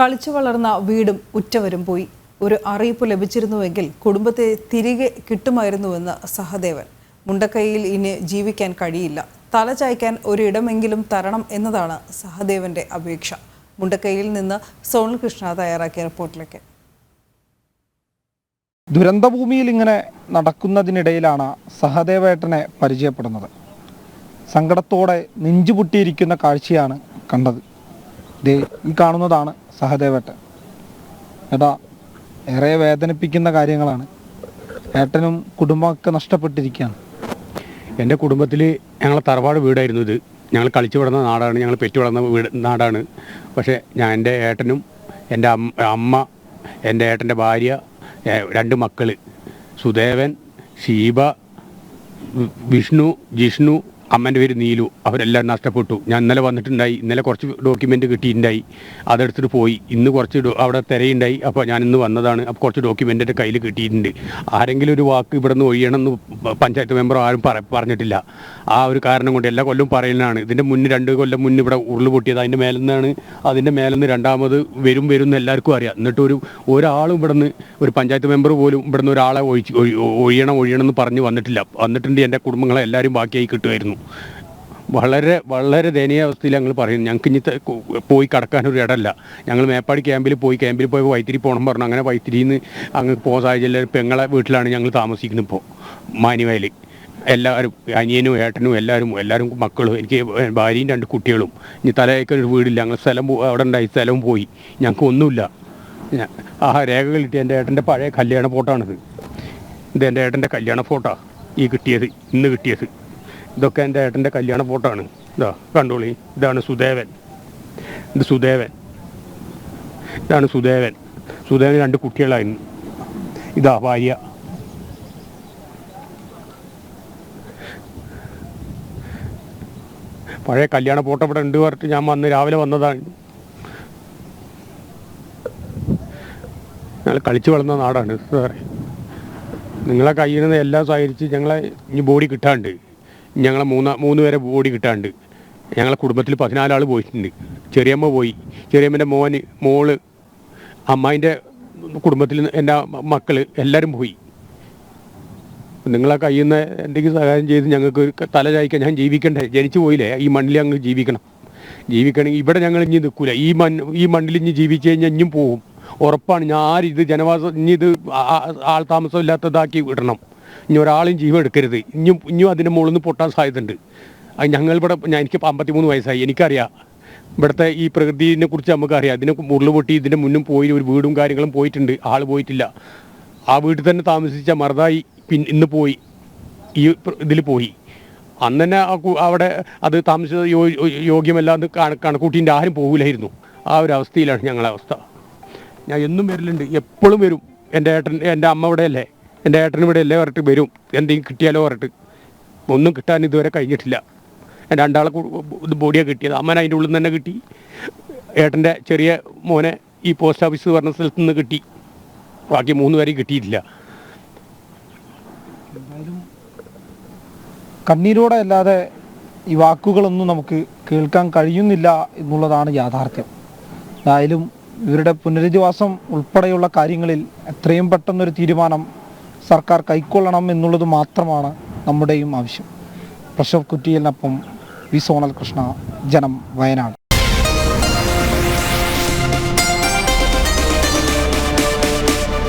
കളിച്ചു വളർന്ന വീടും ഉറ്റവരും പോയി. ഒരു അറിയിപ്പ് ലഭിച്ചിരുന്നുവെങ്കിൽ കുടുംബത്തെ തിരികെ കിട്ടുമായിരുന്നുവെന്ന് സഹദേവൻ. മുണ്ടക്കൈയിൽ ഇനി ജീവിക്കാൻ കഴിയില്ല. തല ചായ്ക്കാൻ ഒരിടമെങ്കിലും തരണം എന്നതാണ് സഹദേവന്റെ അപേക്ഷ. മുണ്ടക്കൈയിൽ നിന്ന് സോണൽ കൃഷ്ണ തയ്യാറാക്കിയ റിപ്പോർട്ടിലേക്ക്. ദുരന്തഭൂമിയിൽ ഇങ്ങനെ നടക്കുന്നതിനിടയിലാണ് സഹദേവേട്ടനെ പരിചയപ്പെടുന്നത്. സങ്കടത്തോടെ നെഞ്ചുപൊട്ടിയിരിക്കുന്ന കാഴ്ചയാണ് കണ്ടത്. ദേ ഈ കാണുന്നതാണ് സഹദേവേട്ടൻ ഏട്ടാ ഏറെ വേദനിപ്പിക്കുന്ന കാര്യങ്ങളാണ്. ഏട്ടനും കുടുംബമൊക്കെ നഷ്ടപ്പെട്ടിരിക്കുകയാണ്. എന്റെ കുടുംബത്തിൽ ഞങ്ങൾ തറവാട് വീടായിരുന്നു ഇത്. ഞങ്ങൾ കളിച്ചു വിടുന്ന നാടാണ് ഞങ്ങൾ പെറ്റു വളർന്ന വീട് നാടാണ്. പക്ഷേ ഞാൻ എന്റെ ഏട്ടനും എന്റെ അമ്മ എന്റെ ഏട്ടന്റെ ഭാര്യ രണ്ട് മക്കൾ സുദേവൻ ഷീബ വിഷ്ണു ജിഷ്ണു അമ്മന്റെ പേര് നീലു. അവരെല്ലാം നഷ്ടപ്പെട്ടു. ഞാൻ ഇന്നലെ വന്നിട്ടുണ്ടായി. ഇന്നലെ കുറച്ച് ഡോക്യുമെന്റ് കിട്ടിയിട്ടുണ്ടായി. അതെടുത്തിട്ട് പോയി. ഇന്ന് കുറച്ച് അവിടെ തിരയുണ്ടായി. അപ്പോൾ ഞാൻ ഇന്ന് വന്നതാണ്. അപ്പോൾ കുറച്ച് ഡോക്യുമെന്റ് എന്റെ കയ്യിൽ കിട്ടിയിട്ടുണ്ട്. ആരെങ്കിലും ഒരു വാക്ക് ഇവിടെ നിന്ന് പഞ്ചായത്ത് മെമ്പർ ആരും പറഞ്ഞിട്ടില്ല. ആ ഒരു കാരണം കൊണ്ട് എല്ലാ കൊല്ലവും പറയുന്നതാണ് ഇതിന്റെ മുന്നേ രണ്ട് കൊല്ലം മുന്നേ ഇവിടെ ഉരുൾ പൊട്ടിയത്. അതിന്റെ മേലെ നിന്നാണ്. അതിന്റെ മേലെ നിന്ന് രണ്ടാമത് വരും വരും എന്ന് എല്ലാവർക്കും അറിയാം. എന്നിട്ട് ഒരു ഒരാളും ഇവിടെ നിന്ന് ഒരു പഞ്ചായത്ത് മെമ്പർ പോലും ഇവിടെ നിന്ന് ഒരാളെ ഒഴിച്ച് ഒഴി- ഒഴിയണം ഒഴിയണം എന്ന് പറഞ്ഞ് വന്നിട്ടില്ല. വന്നിട്ടുണ്ട് എന്റെ കുടുംബങ്ങളെ എല്ലാവരും ബാക്കിയായി കിട്ടുമായിരുന്നു. വളരെ വളരെ ദയനീയ അവസ്ഥയിൽ ഞങ്ങൾ പറയുന്നു. ഞങ്ങൾക്ക് ഇനി പോയി കടക്കാൻ ഒരു ഇടമല്ല. ഞങ്ങൾ മേപ്പാടി ക്യാമ്പിൽ പോയി. ക്യാമ്പിൽ പോയി വൈത്തിരി പോകണം പറഞ്ഞു. അങ്ങനെ വൈത്തിരിയിൽ നിന്ന് അങ്ങ് പോകുന്ന സാഹചര്യം പെങ്ങളെ വീട്ടിലാണ് ഞങ്ങൾ താമസിക്കുന്നത് ഇപ്പോൾ മാനുവേലി എല്ലാവരും അനിയനും ഏട്ടനും എല്ലാവരും എല്ലാവരും മക്കളും എനിക്ക് ഭാര്യയും രണ്ട് കുട്ടികളും. ഇനി തലയൊക്കെ ഒരു വീടില്ല. ഞങ്ങൾ സ്ഥലം അവിടെ ഉണ്ടായി സ്ഥലവും പോയി. ഞങ്ങൾക്ക് ഒന്നുമില്ല. ആ രേഖകൾ കിട്ടിയ എന്റെ ഏട്ടന്റെ പഴയ കല്യാണ ഫോട്ടോ ആണിത്. ഇത് എന്റെ ഏട്ടന്റെ കല്യാണ ഫോട്ടോ ഈ കിട്ടിയത് ഇന്ന് കിട്ടിയത്. ഇതൊക്കെ എന്റെ ഏട്ടന്റെ കല്യാണ ഫോട്ടോ ആണ് ഇതാ കണ്ടോളി. ഇതാണ് സുദേവൻ. ഇത് സുദേവൻ. ഇതാണ് സുദേവൻ. സുദേവൻ രണ്ട് കുട്ടികളായിരുന്നു. ഇതാ ഭാര്യ. പഴയ കല്യാണ ഫോട്ടോ ഇവിടെ ഉണ്ട് പറഞ്ഞിട്ട് ഞാൻ വന്ന് രാവിലെ വന്നതാണ്. ഞങ്ങൾ കളിച്ചു വളർന്ന നാടാണ്. സാറേ നിങ്ങളെ കയ്യിൽ നിന്ന് എല്ലാം സഹകരിച്ച് ഞങ്ങളെ ഇനി ബോഡി കിട്ടാണ്ട്. ഞങ്ങളെ മൂന്ന് മൂന്ന് പേരെ ബോഡി കിട്ടാണ്ട്. ഞങ്ങളെ കുടുംബത്തിൽ പതിനാലാൾ പോയിട്ടുണ്ട്. ചെറിയമ്മ പോയി. ചെറിയമ്മന്റെ മോന് മോൾ അമ്മായിന്റെ കുടുംബത്തിൽ എന്റെ മക്കൾ എല്ലാവരും പോയി. നിങ്ങളെ കയ്യിൽ നിന്ന് എന്തെങ്കിലും സഹായം ചെയ്ത് ഞങ്ങൾക്ക് തല ചായ്ക്കാൻ ഞാൻ ജീവിക്കണ്ടേ? ജനിച്ചു പോയില്ലേ? ഈ മണ്ണിൽ ഞങ്ങൾ ജീവിക്കണം. ജീവിക്കണമെങ്കിൽ ഇവിടെ ഞങ്ങൾ ഇനി നിൽക്കൂല. ഈ മണ്ണ് ഈ മണ്ണിൽ ഇനി ജീവിച്ചു കഴിഞ്ഞാൽ ഇനിയും പോവും. ഉറപ്പാണ്. ഞാൻ ഇത് ജനവാസം ഇനി ഇത് ആൾ താമസം ഇല്ലാത്തതാക്കി വിടണം. ഇനി ഒരാളും ജീവൻ എടുക്കരുത്. ഇനിയും ഇനിയും അതിന്റെ മുകളിൽ നിന്ന് പൊട്ടാൻ സാധ്യതയുണ്ട്. അത് ഞങ്ങൾ ഇവിടെ ഞാൻ എനിക്ക് അമ്പത്തിമൂന്ന് വയസ്സായി. എനിക്കറിയാം. ഇവിടുത്തെ ഈ പ്രകൃതിനെ കുറിച്ച് നമുക്കറിയാം. ഇതിനെ മുറിൽ പൊട്ടി ഇതിന്റെ മുന്നും പോയി ഒരു വീടും കാര്യങ്ങളും പോയിട്ടുണ്ട്. ആൾ പോയിട്ടില്ല. ആ വീട്ടിൽ തന്നെ താമസിച്ച മറുതായി പിൻ ഇന്ന് പോയി. ഈ ഇതിൽ പോയി. അന്ന് തന്നെ അവിടെ അത് താമസിച്ചത് യോഗ്യമല്ലാന്ന് കണ- കണക്കൂട്ടിന്റെ ആരും പോകില്ലായിരുന്നു ആ ഒരു അവസ്ഥയിലാണ് ഞങ്ങളെ അവസ്ഥ. ഞാൻ എന്നും വരലുണ്ട്. എപ്പോഴും വരും. എന്റെ ഏട്ടൻ എന്റെ അമ്മ ഇവിടെ അല്ലേ എന്റെ ഏട്ടനും ഇവിടെ എല്ലാം പറഞ്ഞിട്ട് വരും. എന്തെങ്കിലും കിട്ടിയാലോ പറഞ്ഞിട്ട് ഒന്നും കിട്ടാൻ ഇതുവരെ കഴിഞ്ഞിട്ടില്ല. രണ്ടാളെ കു- ഇത് ബോഡിയാണ് കിട്ടിയത്. അമ്മൻ അതിന്റെ ഉള്ളിൽ നിന്ന് തന്നെ കിട്ടി. ഏട്ടന്റെ ചെറിയ മോനെ ഈ പോസ്റ്റ് ഓഫീസ് പറഞ്ഞ സ്ഥലത്ത് നിന്ന് കിട്ടി. ബാക്കി മൂന്ന് പേരെയും കിട്ടിയിട്ടില്ല. കണ്ണീരോടെ അല്ലാതെ ഈ വാക്കുകളൊന്നും നമുക്ക് കേൾക്കാൻ കഴിയുന്നില്ല എന്നുള്ളതാണ് യാഥാർത്ഥ്യം. എന്തായാലും ഇവരുടെ പുനരധിവാസം ഉൾപ്പെടെയുള്ള കാര്യങ്ങളിൽ എത്രയും പെട്ടെന്നൊരു തീരുമാനം സർക്കാർ കൈക്കൊള്ളണം എന്നുള്ളത് മാത്രമാണ് നമ്മുടെയും ആവശ്യം. പ്രഷവ് കുറ്റിയലിനൊപ്പം വി സോണൽ കൃഷ്ണ ജനം വയനാട്.